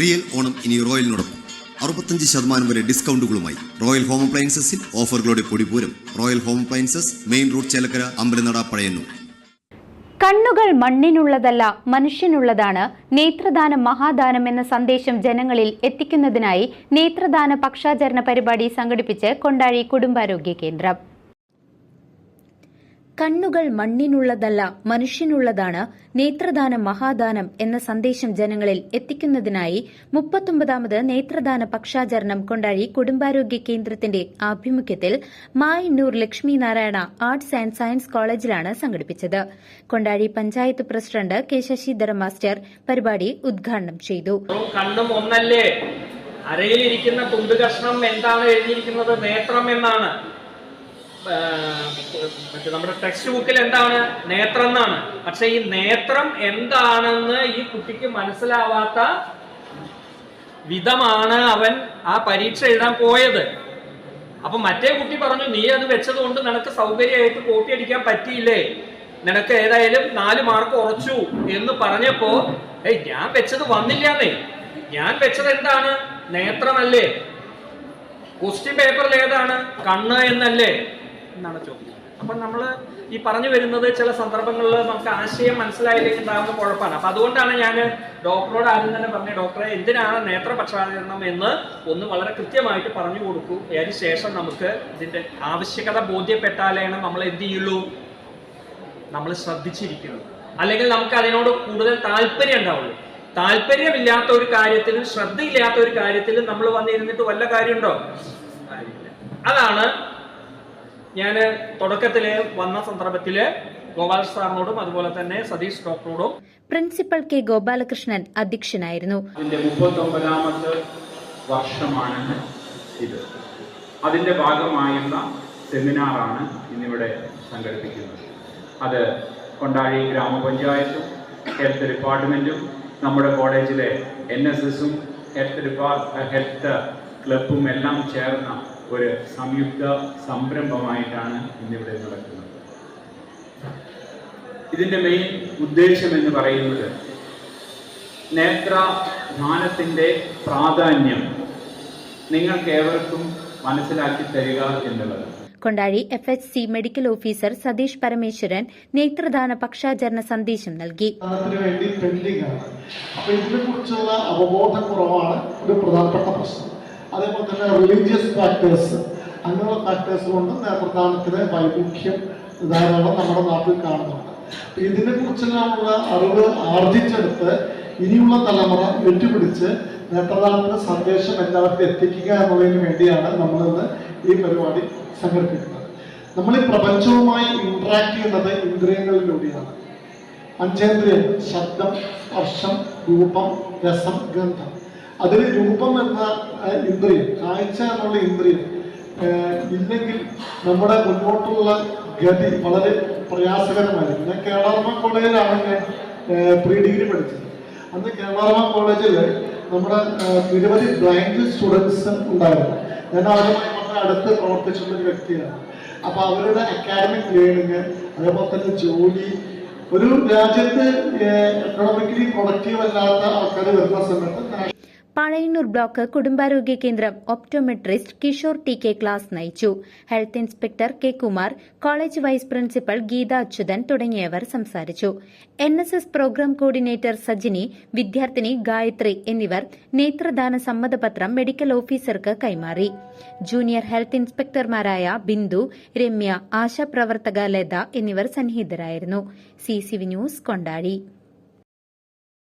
Real Onam ഇനി റോയലിനോടൊപ്പം. അറുപത്തഞ്ച് ശതമാനം വരെ ഡിസ്കൗണ്ടുകളുമായി റോയൽ ഹോം അപ്ലയൻസസിൽ ഓഫറുകളുടെ പൊടിപൂരം. Royal home appliances main road Chelakkara Ambalanada Pazhayannur. കണ്ണുകൾ മണ്ണിനുള്ളതല്ല മനുഷ്യനുള്ളതാണ് നേത്രദാനം മഹാദാനം എന്ന സന്ദേശം ജനങ്ങളിൽ എത്തിക്കുന്നതിനായി നേത്രദാന പക്ഷാചരണ പരിപാടി സംഘടിപ്പിച്ച് കൊണ്ടാഴി കുടുംബാരോഗ്യ കേന്ദ്രം. കണ്ണുകൾ മണ്ണിനുള്ളതല്ല മനുഷ്യനുള്ളതാണ് നേത്രദാനം മഹാദാനം എന്ന സന്ദേശം ജനങ്ങളിൽ എത്തിക്കുന്നതിനായി മുപ്പത്തൊമ്പതാമത് നേത്രദാന പക്ഷാചരണം കൊണ്ടാഴി കുടുംബാരോഗ്യ കേന്ദ്രത്തിന്റെ ആഭിമുഖ്യത്തിൽ Mayannur Lakshmi Narayana arts and science കോളേജിലാണ് സംഘടിപ്പിച്ചത്. Kondazhi panchayat president K Sasidhara master പരിപാടി ഉദ്ഘാടനം ചെയ്തു. കണ്ണും ഒന്നല്ലേ? അരയിലിരിക്കുന്ന തുണ്ട് കഷ്ണം എന്താണ് എഴുതിയിരിക്കുന്നത്? നേത്രം എന്നാണ്. മറ്റേ നമ്മുടെ ടെക്സ്റ്റ് ബുക്കിൽ എന്താണ്? നേത്രം എന്നാണ്. പക്ഷെ ഈ നേത്രം എന്താണെന്ന് ഈ കുട്ടിക്ക് മനസ്സിലാവാത്ത വിധമാണ് അവൻ ആ പരീക്ഷ എഴുതാൻ പോയത്. അപ്പൊ മറ്റേ കുട്ടി പറഞ്ഞു നീ അത് വെച്ചത് കൊണ്ട് നിനക്ക് സൗകര്യമായിട്ട് കോപ്പി അടിക്കാൻ പറ്റിയില്ലേ? നിനക്ക് ഏതായാലും നാല് മാർക്ക് ഉറച്ചു. എന്ന് പറഞ്ഞപ്പോ ഏയ് ഞാൻ വെച്ചത് വന്നില്ലാന്നേ. ഞാൻ വെച്ചത് എന്താണ്? നേത്രമല്ലേ. ക്വസ്റ്റ്യൻ പേപ്പറിൽ ഏതാണ്? കണ്ണ് എന്നല്ലേ. എന്നാണ് ചോദ്യം അപ്പൊ നമ്മൾ ഈ പറഞ്ഞു വരുന്നത് ചില സന്ദർഭങ്ങളിൽ നമുക്ക് ആശയം മനസ്സിലായില്ലെങ്കിൽ ഉണ്ടാകുന്ന കുഴപ്പമാണ്. അപ്പൊ അതുകൊണ്ടാണ് ഞാൻ ഡോക്ടറോട് ആദ്യം തന്നെ പറഞ്ഞത് ഡോക്ടറെ എന്തിനാണ് നേത്രപക്ഷാചരണം എന്ന് ഒന്ന് വളരെ കൃത്യമായിട്ട് പറഞ്ഞു കൊടുക്കൂ. അതിന് ശേഷം നമുക്ക് ഇതിന്റെ ആവശ്യകത ബോധ്യപ്പെട്ടാലാണ് നമ്മൾ എന്ത് ചെയ്യുള്ളൂ? നമ്മൾ ശ്രദ്ധിച്ചിരിക്കുന്നു അല്ലെങ്കിൽ നമുക്ക് അതിനോട് കൂടുതൽ താല്പര്യം ഉണ്ടാവുള്ളൂ. താല്പര്യമില്ലാത്ത ഒരു കാര്യത്തിലും ശ്രദ്ധയില്ലാത്ത ഒരു കാര്യത്തിലും നമ്മൾ വന്നിരുന്നിട്ട് വല്ല കാര്യമുണ്ടോ. അതാണ് ഞാൻ തുടക്കത്തിൽ വന്ന സന്ദർഭത്തിൽ ഗോപാൽ സാറിനോടും അതുപോലെ തന്നെ സതീഷ് ഡോക്ടറോടും പ്രിൻസിപ്പൽ കെ ഗോപാലകൃഷ്ണൻ അധ്യക്ഷനായിരുന്നു. അതിന്റെ മുപ്പത്തൊമ്പതാമത്തെ വർഷമാണ് ഇത്. അതിന്റെ ഭാഗമായുള്ള സെമിനാറാണ് ഇന്നിവിടെ സംഘടിപ്പിക്കുന്നത്. അത് കൊണ്ടാഴി ഗ്രാമപഞ്ചായത്തും ഹെൽത്ത് ഡിപ്പാർട്ട്മെന്റും നമ്മുടെ കോളേജിലെ എൻ എസ് എസും ഹെൽത്ത് ഡിപ്പാർട്ട് ഹെൽത്ത് ക്ലബും എല്ലാം ചേർന്ന ഒരു സംയുക്ത സംരംഭമായിട്ടാണ് ഇന്നിവിടെ നടക്കുന്നത്. ഇതിന്റെ മെയിൻ ഉദ്ദേശം എന്ന് പറയുന്നത് നേത്രദാനത്തിന്റെ പ്രാധാന്യം നിങ്ങൾക്ക് ഏവർക്കും മനസ്സിലാക്കി തരിക എന്നുള്ളത്. Kondazhi F H C medical officer Satheesh Parameswaran നേത്രദാന പക്ഷാചരണ സന്ദേശം നൽകി. അതിനുവേണ്ടി പെൻഡിങ് ആണ്. അപ്പൊ ഇതിനെ കുറിച്ചുള്ള അവബോധക്കുറവാണ് ഒരു പ്രധാനപ്പെട്ട പ്രശ്നം. അതേപോലെ തന്നെ റിലീജിയസ് ഫാക്ടേഴ്സ് അങ്ങനെയുള്ള ഫാക്ടേഴ്സ് കൊണ്ട് നേത്രദാനത്തിന് വൈമുഖ്യം ധാരാളം നമ്മുടെ നാട്ടിൽ കാണുന്നുണ്ട്. ഇതിനെ കുറിച്ചുള്ള അറിവ് ആർജിച്ചെടുത്ത് ഇനിയുള്ള തലമുറ വെട്ടിപിടിച്ച് നേത്രദാനത്തിന്റെ സന്ദേശം എല്ലാവർക്കും എത്തിക്കുക എന്നുള്ളതിന് വേണ്ടിയാണ് നമ്മളിന്ന് ഈ പരിപാടി സംഘടിപ്പിക്കുന്നത്. നമ്മൾ ഈ പ്രപഞ്ചവുമായി ഇന്ററാക്ട് ചെയ്യുന്നത് ഇന്ദ്രിയങ്ങളിലൂടെയാണ്. പഞ്ചേന്ദ്രിയം ശബ്ദം സ്പർശം രൂപം രസം ഗന്ധം. അതിൽ രൂപം എന്ന ഇന്ദ്രിയം കാഴ്ച എന്നുള്ള ഇന്ദ്രിയം ഇല്ലെങ്കിൽ നമ്മുടെ മുന്നോട്ടുള്ള ഗതി വളരെ പ്രയാസകരമായിരിക്കും. ഞാൻ കേളാർമ കോളേജിലാണ് ഞാൻ പ്രീ ഡിഗ്രി പഠിച്ചത്. അന്ന് കേളാർമ കോളേജിൽ നമ്മുടെ നിരവധി ബ്ലൈൻഡ് സ്റ്റുഡൻസ് ഉണ്ടായിരുന്നു. ഞാൻ അവരുമായി വളരെ അടുത്ത് പ്രവർത്തിച്ചിട്ടുള്ള ഒരു വ്യക്തിയാണ്. അപ്പൊ അവരുടെ അക്കാഡമിക് ലേണിങ് അതേപോലെ തന്നെ ജോലി ഒരു രാജ്യത്ത് എക്കണോമിക്കലി പ്രൊഡക്റ്റീവ് അല്ലാത്ത ആൾക്കാർ വരുന്ന സമയത്ത് പഴയന്നൂർ ബ്ലോക്ക് കുടുംബാരോഗ്യ കേന്ദ്രം optometrist Kishore T K class നയിച്ചു. Health inspector K Kumar college vice principal Geetha Achuthan തുടങ്ങിയവർ സംസാരിച്ചു. N S S programme coordinator Sajini വിദ്യാർത്ഥിനി ഗായത്രി എന്നിവർ നേത്രദാന സമ്മതപത്രം മെഡിക്കൽ ഓഫീസർക്ക് കൈമാറി. ജൂനിയർ ഹെൽത്ത് ഇൻസ്പെക്ടർമാരായ ബിന്ദു രമ്യ ആശാപ്രവർത്തക ലത എന്നിവർ സന്നിഹിതരായിരുന്നു. C C V news കൊണ്ടാടി.